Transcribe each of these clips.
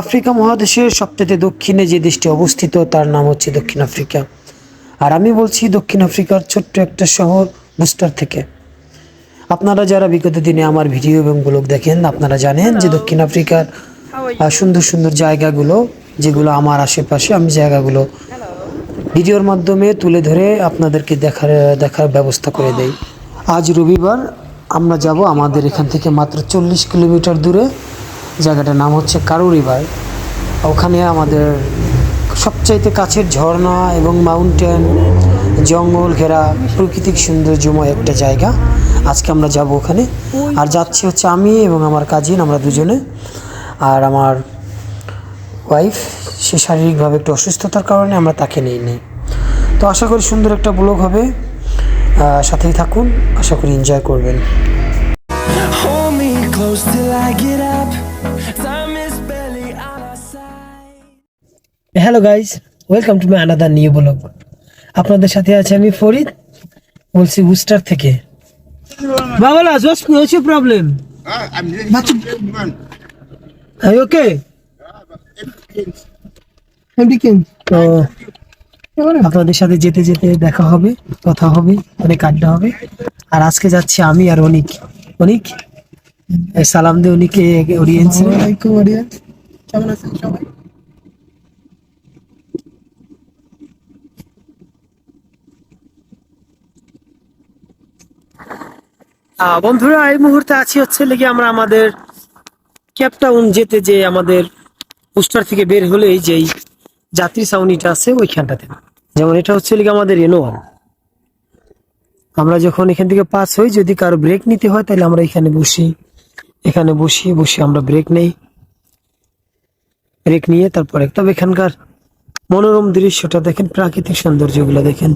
Africa মহাদেশের সবচেয়ে দক্ষিণে যে দেশটি অবস্থিত তার নাম হচ্ছে দক্ষিণ আফ্রিকা। আর আমি বলছি দক্ষিণ আফ্রিকার ছোট্ট একটা শহর বুস্টার থেকে। আপনারা যারা বিগত দিনে আমার ভিডিও এবং ব্লগ দেখেন আপনারা জানেন যে দক্ষিণ আফ্রিকার সুন্দর সুন্দর জায়গাগুলো যেগুলো আমার আশেপাশে আমি জায়গাগুলো ভিডিওর মাধ্যমে তুলে ধরে আপনাদেরকে দেখার দেখার ব্যবস্থা করে দেই। আজ রবিবার আমরা যাব আমাদের এখান থেকে মাত্র চল্লিশ কিলোমিটার দূরে জায়গাটার নাম হচ্ছে কারু রিভার। ওখানে আমাদের সবচাইতে কাছের ঝর্ণা এবং মাউন্টেন, জঙ্গল ঘেরা প্রাকৃতিক সৌন্দর্যময় একটা জায়গা। আজকে আমরা যাব ওখানে। আর যাচ্ছি হচ্ছে আমি এবং আমার কাজিন আমরা দুজনে। আর আমার ওয়াইফ সে শারীরিকভাবে একটু অসুস্থতার কারণে আমরা তাকে নিয়ে নিই। তো আশা করি সুন্দর একটা ব্লগ হবে। সাথেই থাকুন। আশা করি এনজয় করবেন। Hello guys welcome to my another new blog আপনাদের সাথে আছে আমি ফরিদ বলছি বুস্টার থেকে। বাবালা okay? তো আপনাদের সাথে যেতে যেতে দেখা হবে কথা হবে অনেক আড্ডা হবে। আর আজকে যাচ্ছি আমি আর অনিক। অনিক সালাম দে অনিকে অডিয়েন্স কেমন আছেন সবাই? বন্ধুরা, এই মুহূর্তে আছি হচ্ছে লেগে আমরা আমাদের ক্যাপটাউন যেতে যে আমাদের পোস্টার থেকে বের হলেই যেই যাত্রী ছাউনিটা আছে ওইখানটাতে। যেমন এটা হচ্ছে লেগে আমাদের এনোয়া আমরা যখন এখান থেকে পাস হই, যদি কারও ব্রেক নিতে হয়, তাহলে আমরা এখানে বসি। এখানে বসি, বসে আমরা ব্রেক নেই। ব্রেক নিয়ে তারপরে তবে এখানকার মনোরম দৃশ্যটা দেখেন, প্রাকৃতিক সৌন্দর্যগুলো দেখেন।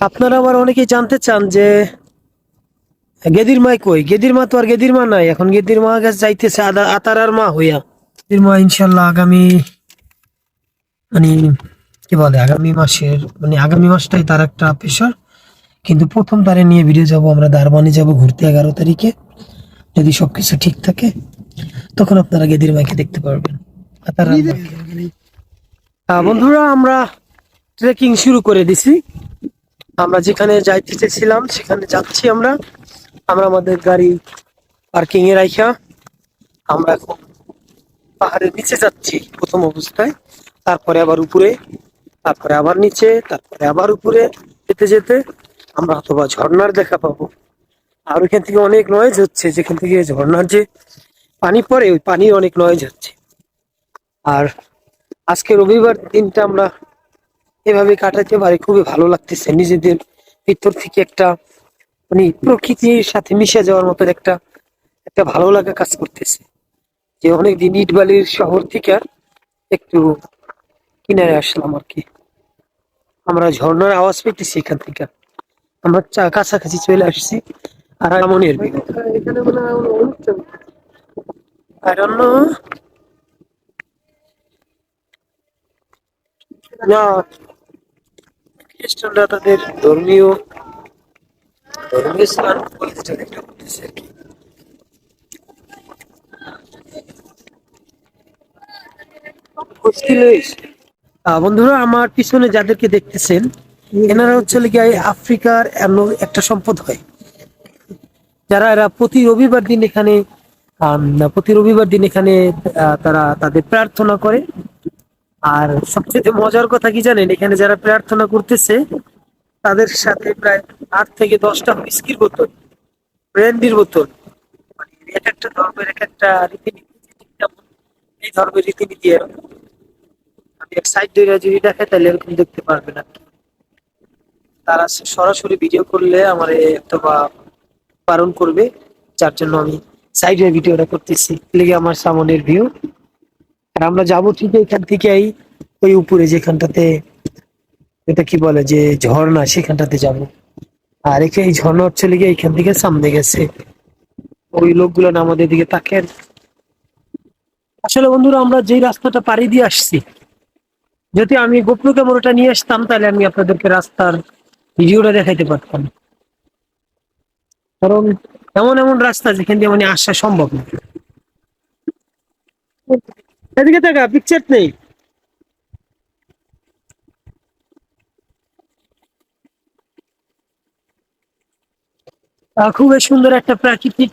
আপনারা আবার অনেকেই জানতে চান যে গেদির মা কই? গেদির মা তো আর গেদির মা নাই। এখন গেদির মা কাছে যাইতেছে আদা- আতারার মা হইয়া। গেদির মা ইনশাল্লাহ আগামী মানে কি বলে আগামী মাসের মানে আগামী মাসটাই তার একটা পেশার। কিন্তু প্রথম তারে নিয়ে ভিডিও যাব আমরা দারবানি যাব ঘুরতে এগারো তারিখে। যদি সবকিছু ঠিক থাকে তখন আপনারা গেদির মাকে দেখতে পারবেন। আতারার বন্ধুরা আমরা ট্রেকিং শুরু করে দিছি। আমরা যেখানে যাইতে চেয়েছিলাম সেখানে যাচ্ছি আমরা। আমরা আমাদের গাড়ি পার্কিং এ রাখা আমরা এখন পাহাড়ের নিচে যাচ্ছি প্রথম অবস্থায়। তারপরে আবার উপরে, তারপরে আবার নিচে, তারপরে আবার উপরে যেতে যেতে আমরা অথবা ঝর্ণার দেখা পাবো। আর ওইখান থেকে অনেক নয়েজ হচ্ছে, যেখান থেকে ঝর্ণার যে পানি পড়ে, ওই পানির অনেক নয়েজ হচ্ছে। আর আজকে রবিবার দিনটা আমরা এভাবে কাটাতে পারি, খুবই ভালো লাগতেছে। নিজেদের ভিতর থেকে একটা মানে প্রকৃতির সাথে মিশে যাওয়ার মতো একটা একটা ভালো লাগা কাজ করতেছে। যে অনেকদিন ইট বালির শহর থেকে একটু কিনারে আসলাম আর কি। আমরা ঝর্ণার আওয়াজ পেতেছি এখান থেকে। আমরা চা- কাছাকাছি চলে আসছি। আর মনের. না। খ্রিস্টানরা তাদের ধর্মীয় ধর্মীয় স্নান পবিত্রতা একটা করতেছে আর কি। বন্ধুরা, আমার পিছনে যাদেরকে দেখতেছেন, এনারা হচ্ছে লিগে আফ্রিকার একটা সম্পদ হয়। যারা, এরা প্রতি রবিবার দিন এখানে প্রতি রবিবার দিন এখানে তারা তাদের প্রার্থনা করে। আর সবচেয়ে মজার কথা কি জানেন? এখানে যারা প্রার্থনা করতেছে, তাদের সাথে প্রায় আট থেকে দশটা হুইস্কির বোতল ব্র্যান্ডির বোতল। মানে এক একটা ধর্মের এক একটা রীতিনীতি এই ধর্মের রীতিনীতি আমি এক সাইড ধরে যদি দেখে তাহলে এরকম দেখতে পারবে না তারা সরাসরি ভিডিও করলে আমার অথবা বারণ করবে, যার জন্য আমি সাইডে ভিডিওটা করতেছি। লেগে আমার সামনের ভিউ আর আমরা যাব ঠিক এখান থেকেই, ওই উপরে যেখানটাতে, এটা কি বলে যে ঝর্ণা, সেখানটাতে যাব। আর এখানে এই ঝর্ণা হচ্ছে লেগে এখান থেকে সামনে গেছে। ওই লোকগুলো না আমাদের দিকে তাকেন। আসলে বন্ধুরা, আমরা যেই রাস্তাটা পাড়ি দিয়ে আসছি, যদি আমি গোপ্রো ক্যামেরাটা নিয়ে আসতাম, তাহলে আমি আপনাদেরকে রাস্তার ভিডিওটা দেখাইতে পারতাম। কারণ এমন এমন রাস্তা যেখান দিয়ে মানে আসা সম্ভব না। এদিকে দেখা পিকচার নেই। খুবই সুন্দর একটা প্রাকৃতিক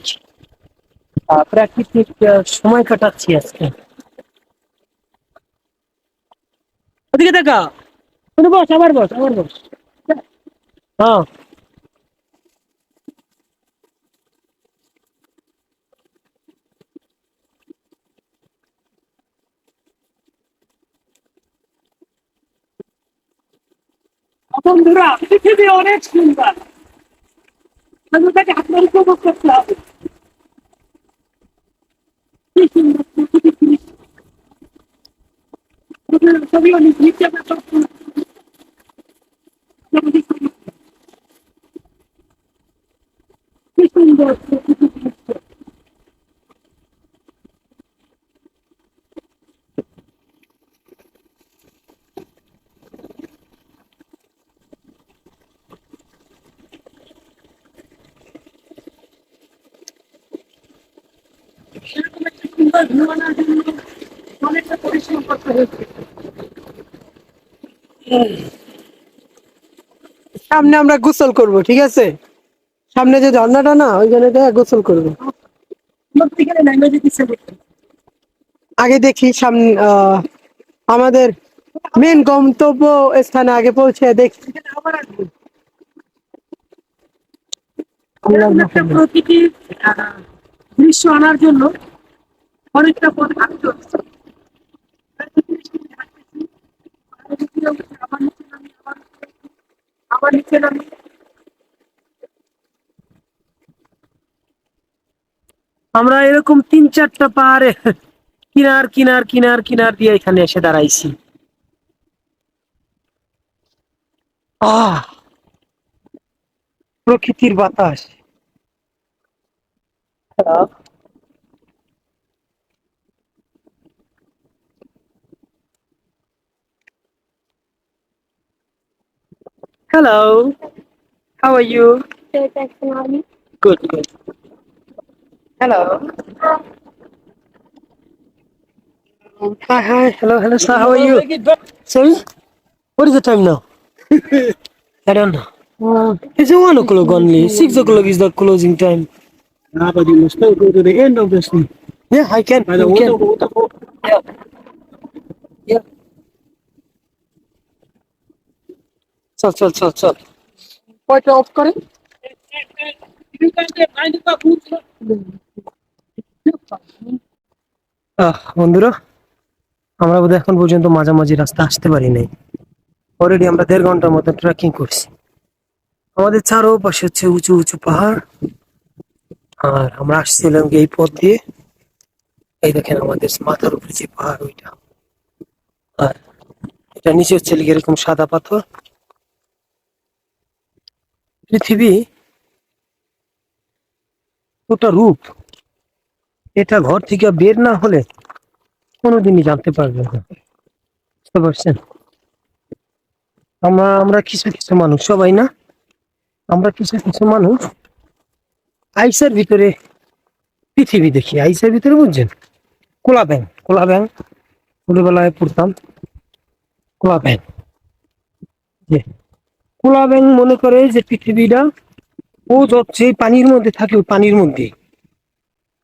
প্রাকৃতিক সময় কাটাচ্ছি আজকে। ওদিকে দেখা বস আবার বস আবার বস। হ্যাঁ। বন্ধুরা, পৃথিবী অনেক সুন্দর। সুন্দরটাকে আপনার উপভোগ করতে হবে। কি সুন্দর প্রাকৃতিক দৃশ্য। আপনারা ছবি অনেক নিচে আমরা সব তুলছি। কি সুন্দর প্রাকৃতিক দৃশ্য। এরকম একটা সুন্দর view আনার জন্য অনেকটা পরিশ্রম করতে হয়েছে সামনে আমরা গোসল করব, ঠিক আছে? সামনে যে ঝর্ণাটা না ওইখানে গোসল করব। আগে দেখি সামনে আমাদের মেন গন্তব্য স্থানে আগে পৌঁছে দেখি। দৃশ্য আনার জন্য অনেকটা পথ হাঁটতে হচ্ছে আমরা এরকম তিন চারটা পাহাড়ে কিনার কিনার কিনার কিনার দিয়ে এখানে এসে দাঁড়াইছি। আহ, প্রকৃতির বাতাস। Hello. How are you? Good, thanks, and how are you? Good, good. Hello. Hi, hi. Hello, hello, sir. How are you? Sorry? What is the time now? I don't know. Uh, it's one o'clock only. Six o'clock is the closing time. Ah, but you must still go to the end of the sea. Yeah, I can. By the you can. water, waterfall. Yeah. Yeah. চল চল চল চল। কয়টা of করে। বন্ধুরা, আমরা বোধহয় এখন পর্যন্ত মাঝামাঝি রাস্তা আসতে পারি নাই। অলরেডি আমরা দেড় ঘণ্টার মতো ট্রেকিং করছি। আমাদের চারো পাশে হচ্ছে উঁচু উঁচু পাহাড়। আর আমরা আসছিলাম এই পথ দিয়ে। এই দেখেন আমাদের মাথার উপরে যে পাহাড় ওইটা। আর এটা নিচে হচ্ছে এরকম সাদা পাথর। পৃথিবী ওটা রূপ। এটা ঘর থেকে বের না হলে কোনোদিনই জানতে পারবে না। বুঝতে পারছেন? আমরা আমরা কিছু কিছু মানুষ, সবাই না? আমরা কিছু কিছু মানুষ আইসের ভিতরে পৃথিবী দেখি। আইসের ভিতরে বুঝছেন? কোলা ব্যাং কোলা ব্যাং ছোটবেলায় পড়তাম কোলা ব্যাং কোলা ব্যাং মনে করে যে পৃথিবীটা ও যে পানির মধ্যে থাকে পানির মধ্যে।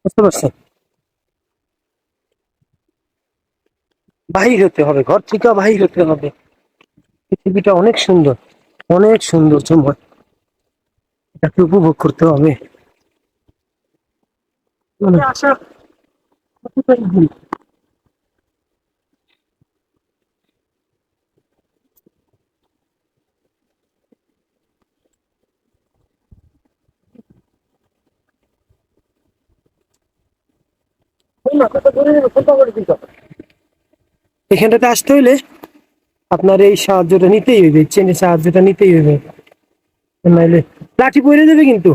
বুঝতে পারছেন? বাহির হতে হবে, ঘর থেকে বাহির হতে হবে। পৃথিবীটা অনেক সুন্দর, অনেক সৌন্দর্যময় এটাকে উপভোগ করতে হবে। আশা এখানটাতে আসতে হইলে আপনার এই সাহায্যটা নিতেই হইবে চেনের সাহায্যটা নিতেই হইবে। নাইলে লাঠি পড়ে যাবে কিন্তু।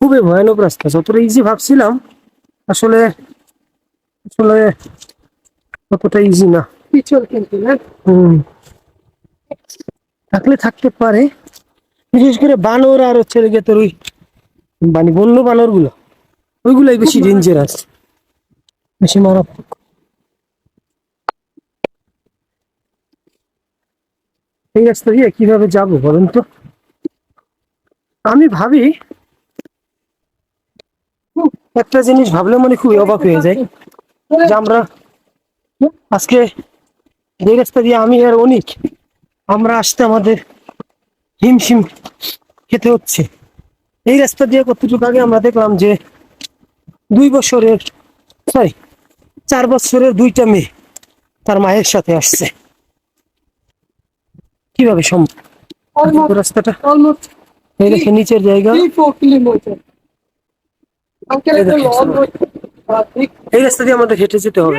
খুবই ভয়ানক রাস্তা যতটা ইজি ভাবছিলাম আসলে আসলে ততটা ইজি না। পিছল কিন্তু না? হুম। থাকলে থাকতে পারে। বিশেষ করে বানর আর হচ্ছে তোর ওই মানে বন্য বানরগুলো ওইগুলাই বেশি ডেঞ্জারাস বেশি মারাত্মক। এই রাস্তা দিয়ে কীভাবে যাব বলেন তো? আমি ভাবি, একটা জিনিস ভাবলে মানে খুবই অবাক হয়ে যায় যে আমরা আজকে যে রাস্তা দিয়ে আমি আর অনিক আমরা আসতে আমাদের হিমশিম খেতে হচ্ছে। এই রাস্তা দিয়ে কতটুকু আগে আমরা দেখলাম যে দুই বছরের সরি চার বছরের দুইটা মেয়ে তার মায়ের সাথে আসছে। কীভাবে সম্ভব? রাস্তাটা? অলমোস্ট এই দেখে নিচের জায়গা। এই রাস্তা দিয়ে আমাদের হেঁটে যেতে হবে।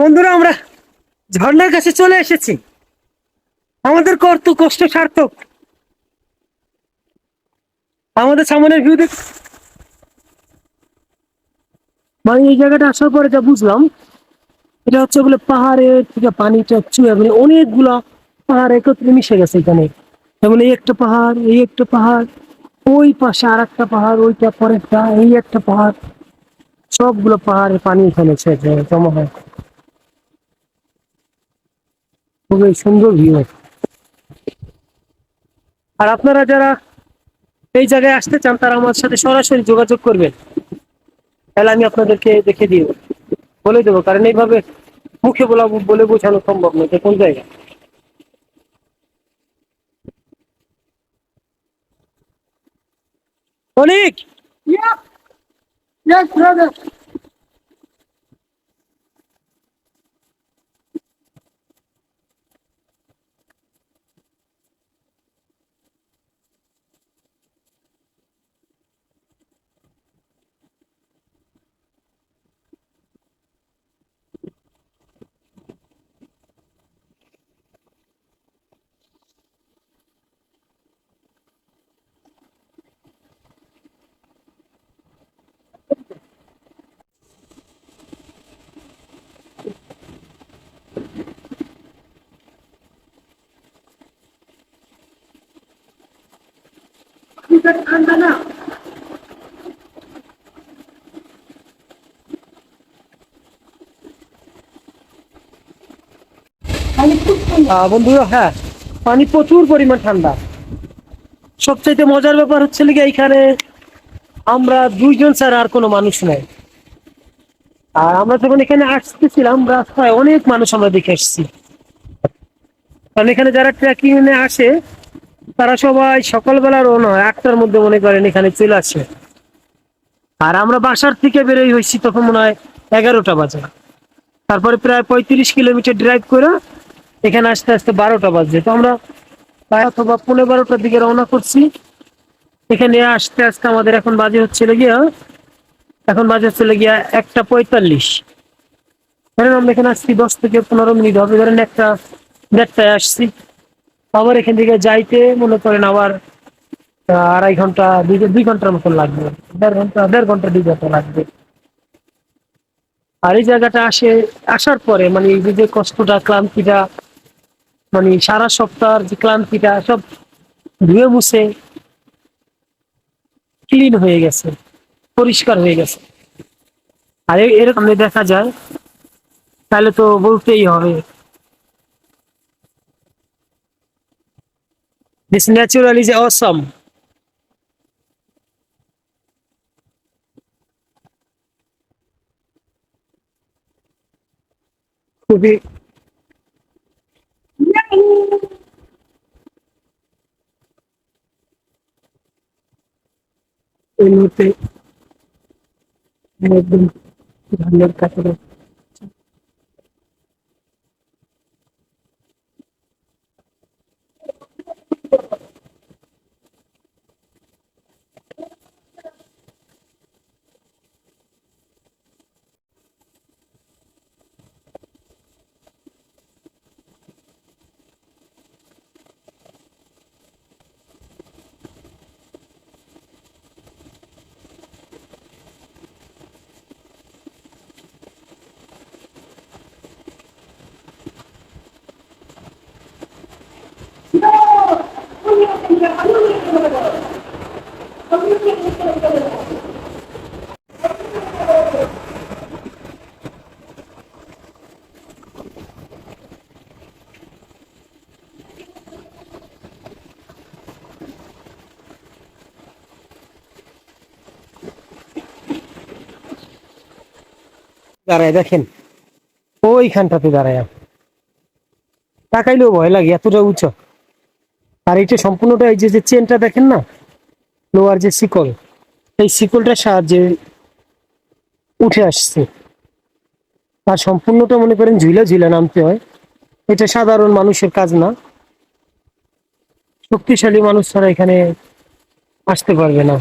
বন্ধুরা আমরা ঝর্ণার কাছে চলে এসেছি। আমাদের কর্ত কষ্ট সার্থক। আমাদের সামনের ভিউ দেখ মানে এই জায়গাটা আসার পরে যা বুঝলাম, এটা হচ্ছে বলে পাহাড়ের থেকে পানিটা চুয়ে মানে অনেকগুলা পাহাড় একত্রে মিশে গেছে এখানে। যেমন এই একটা পাহাড়, এই একটা পাহাড়, ওই পাশে আর একটা পাহাড়, ওইটা পরেরটা, এই একটা পাহাড়। সবগুলো পাহাড়ে পানি এখানে জমা হয়। খুবই সুন্দর ভিউ আর আপনারা যারা এই জায়গায় আসতে চান, তারা আমার সাথে সরাসরি যোগাযোগ করবেন। তাহলে আমি আপনাদেরকে দেখে দিব বলে দেবো, কারণ এইভাবে মুখে বলা বলে বোঝানো সম্ভব নয় যে কোন জায়গা অনেক! Yes, brother. আহ, বন্ধুরা হ্যাঁ পানি প্রচুর পরিমাণ ঠান্ডা সবচাইতে মজার ব্যাপার হচ্ছে লিগে এইখানে আমরা দুইজন ছাড়া আর কোনো মানুষ নাই আর আমরা যখন এখানে আসতেছিলাম রাস্তায় অনেক মানুষ আমরা দেখে আসছি কারণ এখানে যারা ট্রেকিং এ আসে তারা সবাই সকালবেলা রওনা হয়, আটটার মধ্যে মনে করেন এখানে চলে আসে। আর আমরা বাসার থেকে বেরোই হয়েছি তখন মনে হয় এগারোটা বাজে। তারপরে প্রায় পঁয়ত্রিশ কিলোমিটার ড্রাইভ করে এখানে আসতে আসতে বারোটা বাজছে তো আমরা প্রায় অথবা পনেরো বারোটার দিকে রওনা করছি। এখানে আসতে আসতে আমাদের এখন বাজে হচ্ছিল গিয়া, এখন বাজে হচ্ছিল গিয়া একটা পঁয়তাল্লিশ। ধরেন আমরা এখানে আসছি দশ থেকে পনেরো মিনিট হবে ধরেন একটা দেড়টায় আসছি। আবার এখান থেকে যাইতে মনে করেন আবার আড়াই ঘণ্টা, দুই দুই ঘণ্টার মতন লাগবে। দেড় ঘণ্টা দেড় ঘণ্টা, দুই ঘণ্টা লাগবে। আর এই জায়গাটা আসে, আসার পরে মানে এই যে কষ্টটা, ক্লান্তিটা মানে সারা সপ্তাহের যে ক্লান্তিটা, সব ধুয়ে মুছে ক্লিন হয়ে গেছে, পরিষ্কার হয়ে গেছে। আর এরকম দেখা যায়, তাহলে তো বলতেই হবে। দিস ন্যাচুরাল ইজ অসম খুবই এই মুহূর্তে একদম ধানের কাছে দাঁড়ায় দেখেন ওইখানটাতে দাঁড়ায় তাকাইলেও ভয় লাগে এতটা উঁচু আর এটা সম্পূর্ণটা এই যে চেনটা দেখেন না লোয়ার যে শিকল, এই শিকলটার সাহায্যে উঠে আসছে। আর সম্পূর্ণটা মনে করেন ঝুলে ঝুলে নামতে হয়। এটা সাধারণ মানুষের কাজ না। শক্তিশালী মানুষ ছাড়া এখানে আসতে পারবে না।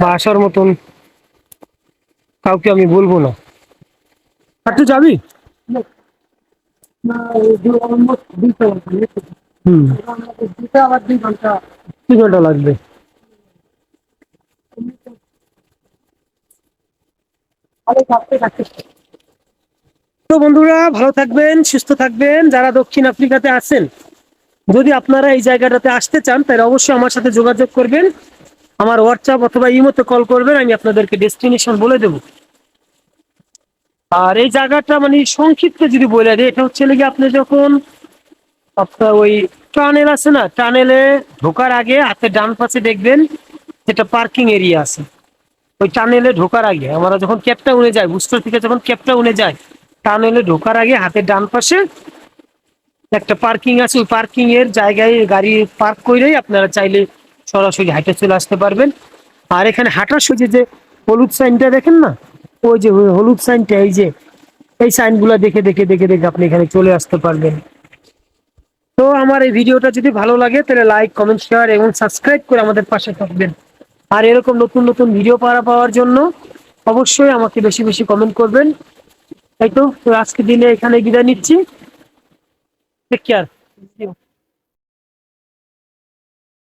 বা আসার মতন কাউকে আমি বলব না। আর তুই যাবি? হুম। দুই ঘণ্টা। লাগবে। তো বন্ধুরা ভালো থাকবেন সুস্থ থাকবেন। যারা দক্ষিণ আফ্রিকাতে আছেন যদি আপনারা এই জায়গাটাতে আসতে চান তাহলে অবশ্যই আমার সাথে যোগাযোগ করবেন। আমার হোয়াটসঅ্যাপ অথবা ইমোতে কল করবেন আমি আপনাদেরকে ডেস্টিনেশন বলে দেবো। আর এই জায়গাটা মানে সংক্ষিপ্ত যদি বলে দিই এটা হচ্ছে নাকি আপনি যখন আপনার ওই টানেল আছে না, টানেলে ঢোকার আগে হাতে ডান পাশে দেখবেন যেটা পার্কিং এরিয়া আছে। ওই টানেলে ঢোকার আগে, আমরা যখন ক্যাবটা উনে যাই বুস্টার থেকে যখন ক্যাবটা উনে যায় টানেলে ঢোকার আগে হাতের ডান পাশে একটা পার্কিং আছে, ওই পার্কিং এর জায়গায় গাড়ি পার্ক করেই আপনারা চাইলে সরাসরি হাঁটে চলে আসতে পারবেন। আর এখানে হাঁটার সোজে যে হলুদ সাইনটা দেখেন না? ওই যে হলুদ সাইনটা এই যে, এই সাইনগুলো দেখে দেখে দেখে দেখে আপনি এখানে চলে আসতে পারবেন। তো আমার এই ভিডিওটা যদি ভালো লাগে, তাহলে লাইক কমেন্ট শেয়ার এবং সাবস্ক্রাইব করে আমাদের পাশে থাকবেন। আর এরকম নতুন নতুন ভিডিও পাড়া পাওয়ার জন্য অবশ্যই আমাকে বেশি বেশি কমেন্ট করবেন। তাই তো আজকে দিনে এখানে বিদায় নিচ্ছি। Take care